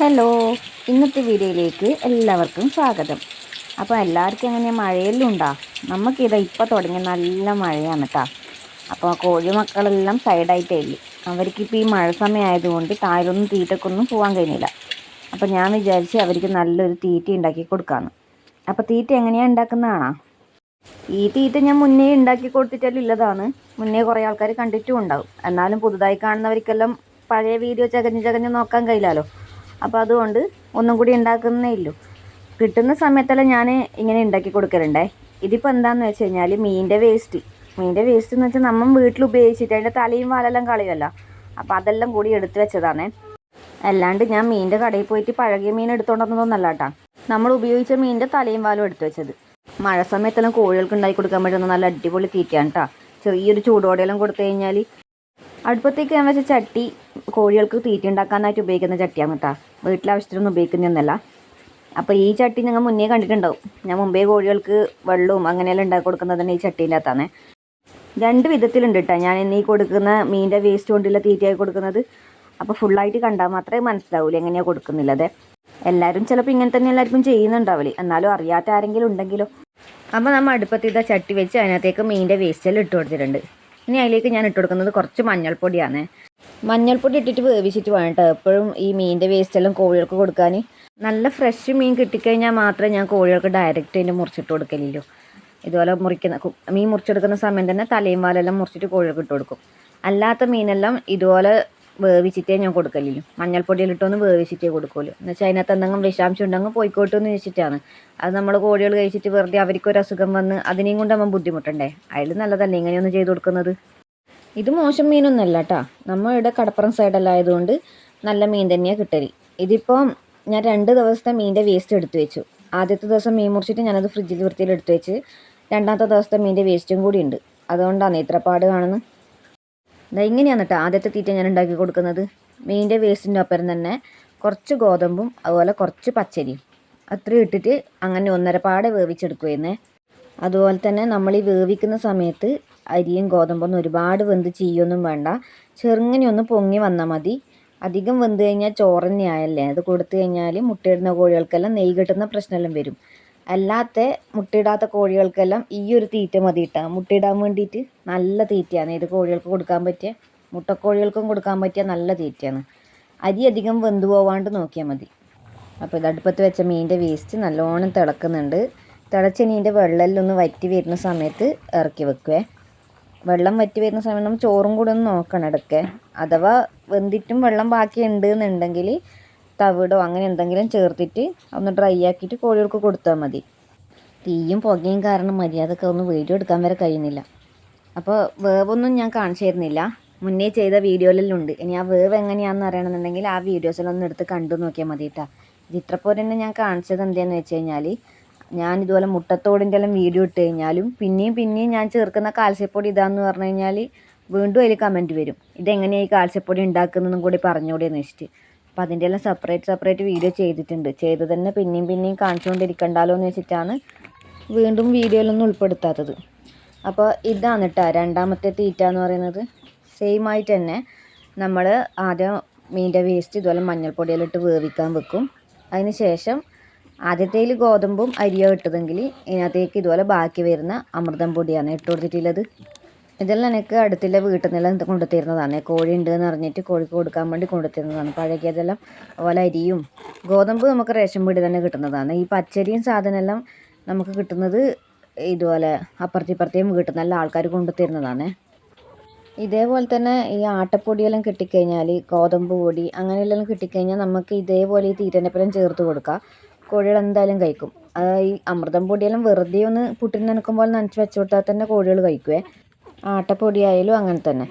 Hello ഇന്നത്തെ വീഡിയോയിലേക്ക് എല്ലാവർക്കും സ്വാഗതം. അപ്പോൾ എല്ലാവർക്കും എങ്ങനെയാണ് മഴയെല്ലാം ഉണ്ടാ? നമുക്കിത് ഇപ്പോൾ തുടങ്ങിയ നല്ല മഴയാണ് കേട്ടോ. അപ്പോൾ കോഴി മക്കളെല്ലാം സൈഡായിട്ടേ ഇല്ല അവർക്കിപ്പോൾ ഈ മഴ സമയമായതുകൊണ്ട് താഴൊന്നും തീറ്റക്കൊന്നും പോകാൻ കഴിഞ്ഞില്ല. അപ്പോൾ ഞാൻ വിചാരിച്ച് അവർക്ക് നല്ലൊരു തീറ്റ ഉണ്ടാക്കി കൊടുക്കാമെന്ന് അപ്പോൾ തീറ്റ എങ്ങനെയാണ് ഉണ്ടാക്കുന്നതാണോ? ഈ തീറ്റ ഞാൻ മുന്നേ ഉണ്ടാക്കി കൊടുത്തിട്ടെല്ലാം ഉള്ളതാണ്. മുന്നേ കുറേ ആൾക്കാർ കണ്ടിട്ടും ഉണ്ടാവും. എന്നാലും പുതുതായി കാണുന്നവർക്കെല്ലാം പഴയ വീഡിയോ ചകഞ്ഞ് ചകഞ്ഞ് നോക്കാൻ കഴിയില്ലല്ലോ. അപ്പോൾ അതുകൊണ്ട് ഒന്നും കൂടി ഉണ്ടാക്കുന്നേ ഇല്ലു. കിട്ടുന്ന സമയത്തെല്ലാം ഞാൻ ഇങ്ങനെ ഉണ്ടാക്കി കൊടുക്കലുണ്ടേ. ഇതിപ്പോൾ എന്താണെന്ന് വെച്ച് കഴിഞ്ഞാൽ മീനിന്റെ വേസ്റ്റ് മീനിന്റെ വേസ്റ്റ് എന്ന് വെച്ചാൽ നമ്മൾ വീട്ടിൽ ഉപയോഗിച്ചിട്ട് അതിന്റെ തലയും വാലെല്ലാം കളയുമല്ലോ അപ്പോൾ അതെല്ലാം കൂടി എടുത്തു വെച്ചതാണ്. അല്ലാണ്ട് ഞാൻ മീനിന്റെ കടയിൽ പോയിട്ട് പഴകിയ മീൻ എടുത്തോണ്ടെന്നൊന്നല്ല കേട്ടോ നമ്മൾ ഉപയോഗിച്ച മീനിന്റെ തലയും വാലും എടുത്തു വെച്ചത്. മഴ സമയത്തെല്ലാം കോഴികൾക്ക് ഉണ്ടാക്കി കൊടുക്കാൻ പറ്റുന്ന നല്ല അടിപൊളി തീറ്റയാണ് കേട്ടോ ചെറിയൊരു ചൂടോടെയെല്ലാം കൊടുത്തു കഴിഞ്ഞാൽ അടുപ്പത്തേക്ക് ഞാൻ വെച്ച ചട്ടി കോഴികൾക്ക് തീറ്റ ഉണ്ടാക്കാനായിട്ട് ഉപയോഗിക്കുന്ന ചട്ടിയാണ് കേട്ടോ. വീട്ടിലാവശ്യത്തിനൊന്നും ഉപയോഗിക്കുന്നൊന്നല്ല അപ്പോൾ ഈ ചട്ടി ഞങ്ങൾ മുന്നേ കണ്ടിട്ടുണ്ടാവും. ഞാൻ മുമ്പേ കോഴികൾക്ക് വെള്ളവും അങ്ങനെയെല്ലാം ഉണ്ടാക്കി കൊടുക്കുന്നതിന് ഈ ചട്ടീന്റെ അകത്താണ് രണ്ട് വിധത്തിലുണ്ട് കേട്ടോ. ഞാൻ ഇന്ന് ഈ കൊടുക്കുന്ന മീനിന്റെ വേസ്റ്റ് കൊണ്ടുള്ള തീറ്റയായി കൊടുക്കുന്നത്. അപ്പോൾ ഫുള്ളായിട്ട് കണ്ടാൽ മാത്രമേ മനസ്സിലാവൂല എങ്ങനെയാണ് കൊടുക്കുന്നില്ലത് എല്ലാവരും ചിലപ്പോൾ ഇങ്ങനെ തന്നെ എല്ലാവർക്കും ചെയ്യുന്നുണ്ടാവില്ലേ. എന്നാലും അറിയാത്ത ആരെങ്കിലും ഉണ്ടെങ്കിലോ. അപ്പോൾ നമ്മൾ അടുപ്പത്ത് ഇതാ ചട്ടി വെച്ച് അതിനകത്തേക്ക് മീനിന്റെ വേസ്റ്റെല്ലാം ഇട്ട് കൊടുത്തിട്ടുണ്ട്. ഇനി അതിലേക്ക് ഞാൻ ഇട്ട് കൊടുക്കുന്നത് കുറച്ച് മഞ്ഞൾപ്പൊടിയാണ്. മഞ്ഞൾപ്പൊടി ഇട്ടിട്ട് വേവിച്ചിട്ട് വേണം കേട്ടോ എപ്പോഴും ഈ മീനിന്റെ വേസ്റ്റെല്ലാം കോഴികൾക്ക് കൊടുക്കാൻ. നല്ല ഫ്രഷ് മീൻ കിട്ടിക്കഴിഞ്ഞാൽ മാത്രമേ ഞാൻ കോഴികൾക്ക് ഡയറക്റ്റ് അതിന്റെ മുറിച്ചിട്ട് കൊടുക്കലില്ലോ ഇതുപോലെ മുറിക്കുന്ന മീൻ മുറിച്ചെടുക്കുന്ന സമയം തന്നെ തലയും വാലെല്ലാം മുറിച്ചിട്ട് കോഴികൾക്ക് ഇട്ട് കൊടുക്കും. അല്ലാത്ത മീനെല്ലാം ഇതുപോലെ വേവിച്ചിട്ടേ ഞാൻ കൊടുക്കലില്ലു. മഞ്ഞൾപ്പൊടിയിലിട്ടൊന്ന് വേവിച്ചിട്ടേ കൊടുക്കുള്ളൂ. എന്ന് വെച്ചാൽ അതിനകത്ത് എന്തെങ്കിലും വിഷാംശം ഉണ്ടെങ്കിൽ പോയിക്കോട്ടെ എന്ന് വെച്ചിട്ടാണ് അത് നമ്മൾ കോഴികൾ കഴിച്ചിട്ട് വെറുതെ അവർക്കൊരു അസുഖം വന്ന് അതിനെയും കൊണ്ട് നമ്മൾ ബുദ്ധിമുട്ടണ്ടേ? അതിൽ നല്ലതല്ലേ ഇങ്ങനെയൊന്നും ചെയ്ത് കൊടുക്കുന്നത്? ഇത് മോശം മീനൊന്നല്ല കേട്ടോ നമ്മളിവിടെ കടപ്പുറം സൈഡെല്ലാം ആയതുകൊണ്ട് നല്ല മീൻ തന്നെയാണ് കിട്ടൽ. ഇതിപ്പം ഞാൻ രണ്ട് ദിവസത്തെ മീനിന്റെ വേസ്റ്റ് എടുത്തു വെച്ചു. ആദ്യത്തെ ദിവസം മീൻ മുറിച്ചിട്ട് ഞാനത് ഫ്രിഡ്ജിൽ വൃത്തിയിൽ എടുത്തു വെച്ച് രണ്ടാമത്തെ ദിവസത്തെ മീനിന്റെ വേസ്റ്റും കൂടി ഉണ്ട്. അതുകൊണ്ടാണ് ഇത്ര പാട് കാണുന്നത്. ദാ ഇങ്ങനെയാണ് കേട്ടോ ആദ്യത്തെ തീറ്റ ഞാൻ ഉണ്ടാക്കി കൊടുക്കുന്നത്. മെയിന്റെ വേസ്റ്റിന്റെ ഒപ്പം തന്നെ കുറച്ച് ഗോതമ്പും അതുപോലെ കുറച്ച് പച്ചരിയും. അത്രയും ഇട്ടിട്ട് അങ്ങനെ ഒന്നരപ്പാടെ പാടെ വേവിച്ചെടുക്കുമായിരുന്നേ അതുപോലെ തന്നെ നമ്മൾ ഈ വേവിക്കുന്ന സമയത്ത് അരിയും ഗോതമ്പൊന്നും ഒരുപാട് വെന്ത് ചീയൊന്നും വേണ്ട. ചെറുങ്ങനെ ഒന്ന് പൊങ്ങി വന്നാൽ മതി. അധികം വെന്ത് കഴിഞ്ഞാൽ ആയല്ലേ അത് കൊടുത്തു കഴിഞ്ഞാൽ മുട്ടയിടുന്ന കോഴികൾക്കെല്ലാം നെയ്യ് കിട്ടുന്ന പ്രശ്നമെല്ലാം വരും. അല്ലാത്ത മുട്ടയിടാത്ത കോഴികൾക്കെല്ലാം ഈ ഒരു തീറ്റ മതി കേട്ടോ മുട്ടയിടാൻ വേണ്ടിയിട്ട് നല്ല തീറ്റയാണ്. ഇത് കോഴികൾക്ക് കൊടുക്കാൻ പറ്റിയ? മുട്ടക്കോഴികൾക്കും കൊടുക്കാൻ പറ്റിയ നല്ല തീറ്റയാണ്. അരി അധികം വെന്തു പോവാണ്ട് നോക്കിയാൽ മതി. അപ്പോൾ ഇത് അടുപ്പത്ത് വെച്ച മീനിന്റെ വേസ്റ്റ് നല്ലോണം തിളക്കുന്നുണ്ട്. തിളച്ച് മീനിന്റെ വെള്ളമെല്ലാം ഒന്ന് വറ്റി വരുന്ന സമയത്ത് ഇറക്കി വെക്കുവേ. വെള്ളം വറ്റി വരുന്ന സമയം നമ്മൾ ചോറും കൂടെ ഒന്ന് നോക്കണം ഇടയ്ക്ക്. അഥവാ വെന്തിട്ടും വെള്ളം ബാക്കി ഉണ്ട് എന്നുണ്ടെങ്കിൽ തവിടോ അങ്ങനെ എന്തെങ്കിലും ചേർത്തിട്ട് ഒന്ന് ഡ്രൈ ആക്കിയിട്ട് കോഴികൾക്ക് കൊടുത്താൽ മതി. തീയും പുകയും കാരണം മര്യാദയ്ക്ക് ഒന്ന് വീഡിയോ എടുക്കാൻ വരെ കഴിയുന്നില്ല. അപ്പോൾ വേവൊന്നും ഞാൻ കാണിച്ചു തരുന്നില്ല. മുന്നേ ചെയ്ത വീഡിയോയിലെല്ലാം ഉണ്ട് ഇനി ആ വേവ് എങ്ങനെയാണെന്ന് അറിയണമെന്നുണ്ടെങ്കിൽ ആ വീഡിയോസിലൊന്നും എടുത്ത് കണ്ടു നോക്കിയാൽ മതി കേട്ടോ തന്നെ ഞാൻ കാണിച്ചത് എന്താണെന്ന് വെച്ച് കഴിഞ്ഞാൽ ഞാൻ ഇതുപോലെ മുട്ടത്തോടിന്റെ എല്ലാം വീഡിയോ ഇട്ട് കഴിഞ്ഞാലും പിന്നെയും പിന്നെയും ഞാൻ ചേർക്കുന്ന കാൽസ്യപ്പൊടി ഇതാന്ന് പറഞ്ഞു കഴിഞ്ഞാൽ വീണ്ടും അതിൽ കമന്റ് വരും. ഇതെങ്ങനെയാണ് ഈ കാൽസ്യപ്പൊടി ഉണ്ടാക്കുന്നതെന്നും കൂടി പറഞ്ഞുകൂടി എന്ന് വെച്ചിട്ട്. അപ്പോൾ അതിന്റെ എല്ലാം സെപ്പറേറ്റ് സെപ്പറേറ്റ് വീഡിയോ ചെയ്തിട്ടുണ്ട്. ചെയ്ത് തന്നെ പിന്നെയും പിന്നെയും കാണിച്ചുകൊണ്ടിരിക്കണ്ടല്ലോ എന്ന് വെച്ചിട്ടാണ് വീണ്ടും വീഡിയോയിലൊന്നും ഉൾപ്പെടുത്താത്തത്. അപ്പോൾ ഇതാണ് കേട്ടോ രണ്ടാമത്തെ തീറ്റ എന്ന് പറയുന്നത്. സെയിം ആയിട്ട് തന്നെ നമ്മൾ ആദ്യം മീന്റെ വേസ്റ്റ് ഇതുപോലെ മഞ്ഞൾപ്പൊടിയിലിട്ട് വേവിക്കാൻ വെക്കും. അതിന് ശേഷം ആദ്യത്തേൽ ഗോതമ്പും അരിയോ ഇട്ടതെങ്കിൽ ഇതിനകത്തേക്ക് ഇതുപോലെ ബാക്കി വരുന്ന അമൃതം പൊടിയാണ് ഇട്ട് കൊടുത്തിട്ടുള്ളത്. ഇതെല്ലാം എനിക്ക് അടുത്തുള്ള വീട്ടിൽ നിന്നെല്ലാം ഇത് കൊണ്ടുതരുന്നതാണ് കോഴി ഉണ്ട് എന്ന് അറിഞ്ഞിട്ട് കോഴിക്ക് കൊടുക്കാൻ വേണ്ടി കൊണ്ടുത്തരുന്നതാണ്. പഴകിയതെല്ലാം അതുപോലെ അരിയും ഗോതമ്പ് നമുക്ക് റേഷൻ പീടി തന്നെ കിട്ടുന്നതാണ്. ഈ പച്ചരിയും സാധനമെല്ലാം നമുക്ക് കിട്ടുന്നത് ഇതുപോലെ അപ്പുറത്തിപ്പുറത്തെയും വീട്ടിൽ നല്ല ആൾക്കാർ കൊണ്ടുത്തരുന്നതാണ്. ഇതേപോലെ തന്നെ ഈ ആട്ടപ്പൊടിയെല്ലാം കിട്ടിക്കഴിഞ്ഞാൽ ഗോതമ്പ് പൊടി അങ്ങനെയെല്ലാം കിട്ടിക്കഴിഞ്ഞാൽ നമുക്ക് ഇതേപോലെ ഈ തീറ്റനപ്പരം ചേർത്ത് കൊടുക്കാം. കോഴികൾ എന്തായാലും കഴിക്കും. അത് ഈ അമൃതം പൊടിയെല്ലാം വെറുതെ ഒന്ന് പുട്ടിന് നനക്കുമ്പോൾ നനച്ച് വെച്ച് കൊടുത്താൽ തന്നെ കോഴികൾ കഴിക്കുവേ. ആട്ടപ്പൊടി ആയാലും അങ്ങനെ തന്നെ.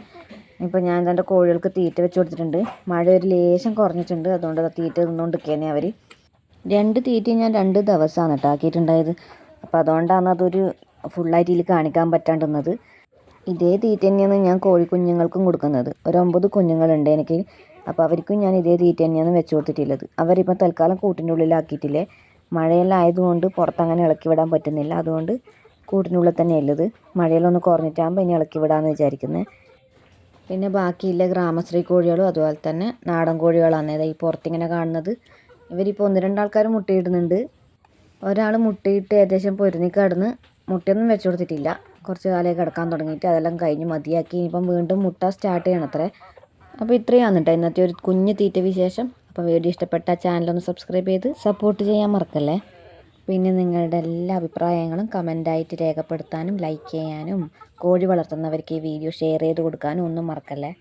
ഇപ്പോൾ ഞാൻ തന്റെ കോഴികൾക്ക് തീറ്റ വെച്ച് കൊടുത്തിട്ടുണ്ട്. മഴ ഒരു ലേശം കുറഞ്ഞിട്ടുണ്ട്. അതുകൊണ്ട് അത് തീറ്റ തിന്നുകൊണ്ടിരിക്കുകയാണ് അവർ രണ്ട് തീറ്റ ഞാൻ രണ്ട് ദിവസമാണ് കേട്ടോ ആക്കിയിട്ടുണ്ടായത്. അപ്പോൾ അതുകൊണ്ടാണ് അതൊരു ഫുള്ളായിട്ട് ഇതിൽ കാണിക്കാൻ പറ്റാണ്ടുന്നത് ഇതേ തീറ്റ തന്നെയാണ് ഞാൻ കോഴിക്കുഞ്ഞുങ്ങൾക്കും കൊടുക്കുന്നത്. ഒരു ഒമ്പത് കുഞ്ഞുങ്ങളുണ്ട് എനിക്ക്. അപ്പോൾ അവർക്കും ഞാൻ ഇതേ തീറ്റ തന്നെയാണ് വെച്ച് കൊടുത്തിട്ടുള്ളത്. അവരിപ്പോൾ തൽക്കാലം കൂട്ടിന്റെ ഉള്ളിലാക്കിയിട്ടില്ലേ. മഴയെല്ലാം ആയതുകൊണ്ട് പുറത്തങ്ങനെ ഇളക്കി വിടാൻ പറ്റുന്നില്ല. അതുകൊണ്ട് കൂട്ടിനുള്ളിൽ തന്നെ ഉള്ളത് മഴയെല്ലാം ഒന്ന് കുറഞ്ഞിട്ടാകുമ്പോൾ ഇനി ഇളക്കി വിടാമെന്ന് വിചാരിക്കുന്നത് പിന്നെ ബാക്കിയില്ല ഗ്രാമശ്രീ കോഴികളും അതുപോലെ തന്നെ നാടൻ കോഴികളാണ്. ഈ പുറത്തിങ്ങനെ കാണുന്നത്. ഇവരിപ്പോൾ ഒന്ന് രണ്ടാൾക്കാർ മുട്ടയിടുന്നുണ്ട്. ഒരാൾ മുട്ടയിട്ട് ഏകദേശം പൊരുന്നി കിടന്ന് മുട്ടയൊന്നും വെച്ചു കൊടുത്തിട്ടില്ല. കുറച്ച് കാലമായി കിടക്കാൻ തുടങ്ങിയിട്ട് അതെല്ലാം കഴിഞ്ഞ് മതിയാക്കി. ഇനിയിപ്പം വീണ്ടും മുട്ട സ്റ്റാർട്ട് ചെയ്യണം അത്രേ അപ്പോൾ ഇത്രയാണ് കേട്ടോ ഇന്നത്തെ ഒരു കുഞ്ഞ് തീറ്റ വിശേഷം. അപ്പോൾ വീഡിയോ ഇഷ്ടപ്പെട്ട ചാനലൊന്ന് സബ്സ്ക്രൈബ് ചെയ്ത് സപ്പോർട്ട് ചെയ്യാൻ മറക്കല്ലേ? പിന്നെ നിങ്ങളുടെ എല്ലാ അഭിപ്രായങ്ങളും കമന്റായിട്ട് രേഖപ്പെടുത്താനും ലൈക്ക് ചെയ്യാനും കോഴി വളർത്തുന്നവർക്ക് ഈ വീഡിയോ ഷെയർ ചെയ്ത് കൊടുക്കാനും ഒന്നും മറക്കല്ലേ?